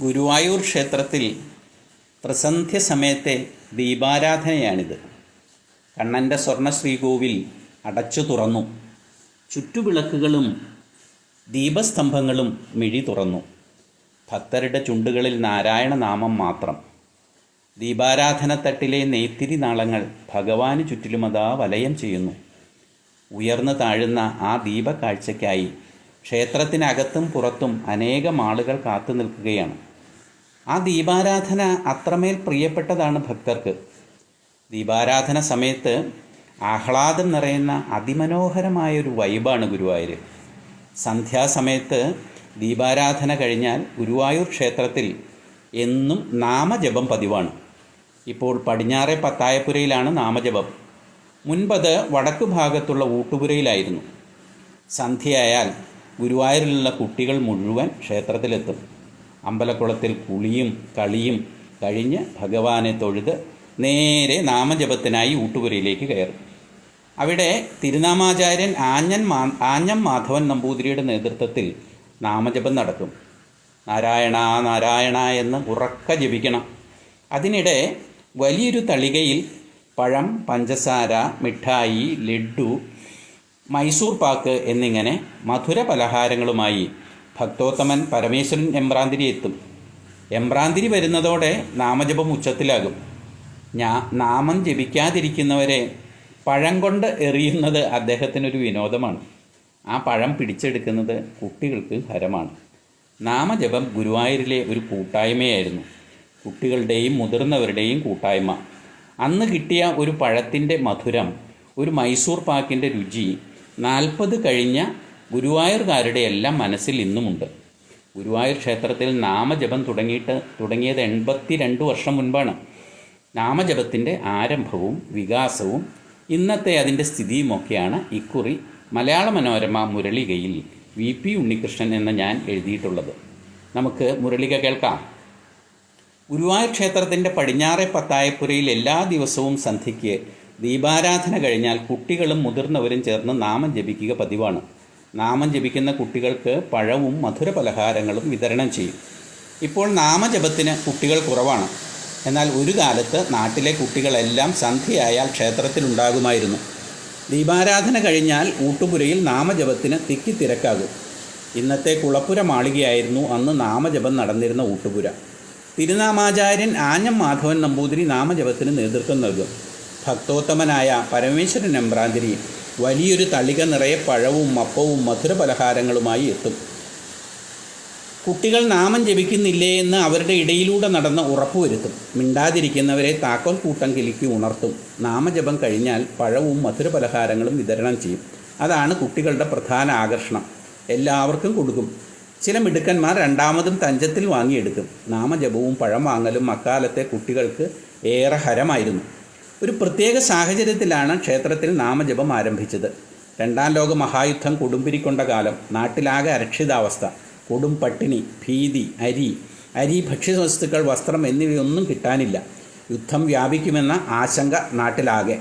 ഗുരുവായൂർ ക്ഷേത്രത്തിൽ പ്രസന്ധ്യ സമയത്തെ ദീപാരാധനയാണിത്. കണ്ണന്റെ സ്വർണ ശ്രീകോവിൽ അടച്ചു തുറന്നു. ചുറ്റുവിളക്കുകളും ദീപസ്തംഭങ്ങളും മിഴി തുറന്നു. ഭക്തരുടെ ചുണ്ടുകളിൽ നാരായണ നാമം മാത്രം. ദീപാരാധനത്തട്ടിലെ നെയ്ത്തിരി നാളങ്ങൾ ഭഗവാന് ചുറ്റിലുമതാ വലയം ചെയ്യുന്നു. ഉയർന്നു താഴുന്ന ആ ദീപക്കാഴ്ചയ്ക്കായി ക്ഷേത്രത്തിനകത്തും പുറത്തും അനേകം ആളുകൾ കാത്തു നിൽക്കുകയാണ്. ആ ദീപാരാധന അത്രമേൽ പ്രിയപ്പെട്ടതാണ് ഭക്തർക്ക്. ദീപാരാധന സമയത്ത് ആഹ്ലാദം നിറയുന്ന അതിമനോഹരമായൊരു വൈബാണ് ഗുരുവായൂർ സന്ധ്യാസമയത്ത് ദീപാരാധന കഴിഞ്ഞാൽ ഗുരുവായൂർ ക്ഷേത്രത്തിൽ എന്നും നാമജപം പതിവാണ്. ഇപ്പോൾ പടിഞ്ഞാറെ പത്തായപ്പുരയിലാണ് നാമജപം. മുൻപത് വടക്കു ഭാഗത്തുള്ള ഊട്ടുപുരയിലായിരുന്നു. സന്ധ്യയായാൽ ഗുരുവായൂരിലുള്ള കുട്ടികൾ മുഴുവൻ ക്ഷേത്രത്തിലെത്തും. അമ്പലക്കുളത്തിൽ കുളിയും കളിയും കഴിഞ്ഞ് ഭഗവാനെ തൊഴുത് നേരെ നാമജപത്തിനായി ഊട്ടുപുരയിലേക്ക് കയറും. അവിടെ തിരുനാമാചാര്യൻ ആഞ്ഞൻ മാ ആഞ്ഞം മാധവൻ നമ്പൂതിരിയുടെ നേതൃത്വത്തിൽ നാമജപം നടക്കും. നാരായണ നാരായണ എന്ന് ഉറക്ക ജപിക്കണം. അതിനിടെ വലിയൊരു തളികയിൽ പഴം പഞ്ചസാര മിഠായി ലഡ്ഡു മൈസൂർ പാക്ക് എന്നിങ്ങനെ മധുര പലഹാരങ്ങളുമായി ഭക്തോത്തമൻ പരമേശ്വരൻ എംബ്രാന്തിരി എത്തും. എംബ്രാന്തിരി വരുന്നതോടെ നാമജപം ഉച്ചത്തിലാകും. ഞാ നാമം ജപിക്കാതിരിക്കുന്നവരെ പഴം കൊണ്ട് എറിയുന്നത് അദ്ദേഹത്തിനൊരു വിനോദമാണ്. ആ പഴം പിടിച്ചെടുക്കുന്നത് കുട്ടികൾക്ക് ഹരമാണ്. നാമജപം ഗുരുവായൂരിലെ ഒരു കൂട്ടായ്മയായിരുന്നു. കുട്ടികളുടെയും മുതിർന്നവരുടെയും കൂട്ടായ്മ. അന്ന് കിട്ടിയ ഒരു പഴത്തിന്റെ മധുരം ഒരു മൈസൂർ പാക്കിന്റെ രുചി നാൽപ്പത് കഴിഞ്ഞ ഗുരുവായൂർകാരുടെ എല്ലാം മനസ്സിൽ ഇന്നുമുണ്ട്. ഗുരുവായൂർ ക്ഷേത്രത്തിൽ നാമജപം തുടങ്ങിയിട്ട് തുടങ്ങിയത് എൺപത്തി രണ്ട് വർഷം മുൻപാണ്. നാമജപത്തിന്റെ ആരംഭവും വികാസവും ഇന്നത്തെ അതിന്റെ സ്ഥിതിയുമൊക്കെയാണ് ഇക്കുറി മലയാള മനോരമ മുരളികയിൽ വി പി ഉണ്ണികൃഷ്ണൻ എന്ന ഞാൻ എഴുതിയിട്ടുള്ളത്. നമുക്ക് മുരളിക കേൾക്കാം. ഗുരുവായൂർ ക്ഷേത്രത്തിന്റെ പടിഞ്ഞാറെ പത്തായപ്പുരയിൽ എല്ലാ ദിവസവും സന്ധ്യയ്ക്ക് ദീപാരാധന കഴിഞ്ഞാൽ കുട്ടികളും മുതിർന്നവരും ചേർന്ന് നാമം ജപിക്കുക പതിവാണ്. നാമം ജപിക്കുന്ന കുട്ടികൾക്ക് പഴവും മധുര പലഹാരങ്ങളും വിതരണം ചെയ്യും. ഇപ്പോൾ നാമജപത്തിന് കുട്ടികൾ കുറവാണ്. എന്നാൽ ഒരു കാലത്ത് നാട്ടിലെ കുട്ടികളെല്ലാം സന്ധ്യയായാൽ ക്ഷേത്രത്തിലുണ്ടാകുമായിരുന്നു. ദീപാരാധന കഴിഞ്ഞാൽ ഊട്ടുപുരയിൽ നാമജപത്തിന് തിക്കി തിരക്കാകും. ഇന്നത്തെ കുളപ്പുര മാളികയായിരുന്നു അന്ന് നാമജപം നടന്നിരുന്ന ഊട്ടുപുര. തിരുനാമാചാര്യൻ ആഞ്ഞം മാധവൻ നമ്പൂതിരി നാമജപത്തിന് നേതൃത്വം നൽകും. ഭക്തോത്തമനായ പരമേശ്വരൻ എമ്പ്രാന്തിരി വലിയൊരു തളിക നിറയെ പഴവും മപ്പവും മധുര പലഹാരങ്ങളുമായി എത്തും. കുട്ടികൾ നാമം ജപിക്കുന്നില്ലേ എന്ന് അവരുടെ ഇടയിലൂടെ നടന്ന് ഉറപ്പുവരുത്തും മിണ്ടാതിരിക്കുന്നവരെ താക്കോൽ കൂട്ടം കിലുക്കി ഉണർത്തും. നാമജപം കഴിഞ്ഞാൽ പഴവും മധുര പലഹാരങ്ങളും വിതരണം ചെയ്യും. അതാണ് കുട്ടികളുടെ പ്രധാന ആകർഷണം. എല്ലാവർക്കും കൊടുക്കും. ചില മിടുക്കന്മാർ രണ്ടാമതും തഞ്ചത്തിൽ വാങ്ങിയെടുക്കും. നാമജപവും പഴം വാങ്ങലും അക്കാലത്തെ കുട്ടികൾക്ക് ഏറെ ഹരമായിരുന്നു. ഒരു പ്രത്യേക സാഹചര്യത്തിലാണ് ക്ഷേത്രത്തിൽ നാമജപം ആരംഭിച്ചത്. രണ്ടാം ലോക മഹായുദ്ധം കൊടുമ്പിരിക്കൊണ്ട കാലം നാട്ടിലാകെ അരക്ഷിതാവസ്ഥ. കൊടും പട്ടിണി ഭീതി അരി അരി ഭക്ഷ്യവസ്തുക്കൾ വസ്ത്രം എന്നിവയൊന്നും കിട്ടാനില്ല. യുദ്ധം വ്യാപിക്കുമെന്ന ആശങ്ക നാട്ടിലാകെ.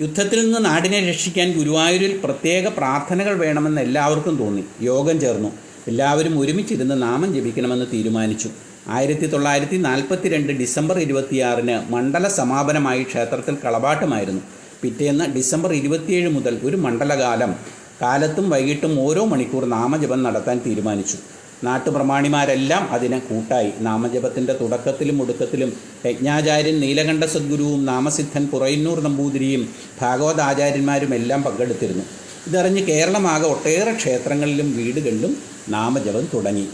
യുദ്ധത്തിൽ നിന്ന് നാടിനെ രക്ഷിക്കാൻ ഗുരുവായൂരിൽ പ്രത്യേക പ്രാർത്ഥനകൾ വേണമെന്ന് എല്ലാവർക്കും തോന്നി. യോഗം ചേർന്നു. എല്ലാവരും ഒരുമിച്ചിരുന്ന് നാമം ജപിക്കണമെന്ന് തീരുമാനിച്ചു. ആയിരത്തി തൊള്ളായിരത്തി നാൽപ്പത്തി രണ്ട് ഡിസംബർ ഇരുപത്തിയാറിന് മണ്ഡല സമാപനമായി ക്ഷേത്രത്തിൽ കളപാട്ടമായിരുന്നു പിറ്റേന്ന് ഡിസംബർ ഇരുപത്തിയേഴ് മുതൽ ഒരു മണ്ഡലകാലം കാലത്തും വൈകിട്ടും ഓരോ മണിക്കൂർ നാമജപം നടത്താൻ തീരുമാനിച്ചു. നാട്ടുപ്രമാണിമാരെല്ലാം അതിനെ കൂട്ടായി. നാമജപത്തിന്റെ തുടക്കത്തിലും ഒടുക്കത്തിലും യജ്ഞാചാര്യൻ നീലകണ്ഠ സദ്ഗുരുവും നാമസിദ്ധൻ പുറയന്നൂർ നമ്പൂതിരിയും ഭാഗവതാചാര്യന്മാരും എല്ലാം പങ്കെടുത്തിരുന്നു. ഇതറിഞ്ഞ് കേരളമാകെ ഒട്ടേറെ ക്ഷേത്രങ്ങളിലും വീടുകളിലും നാമജപം തുടങ്ങി.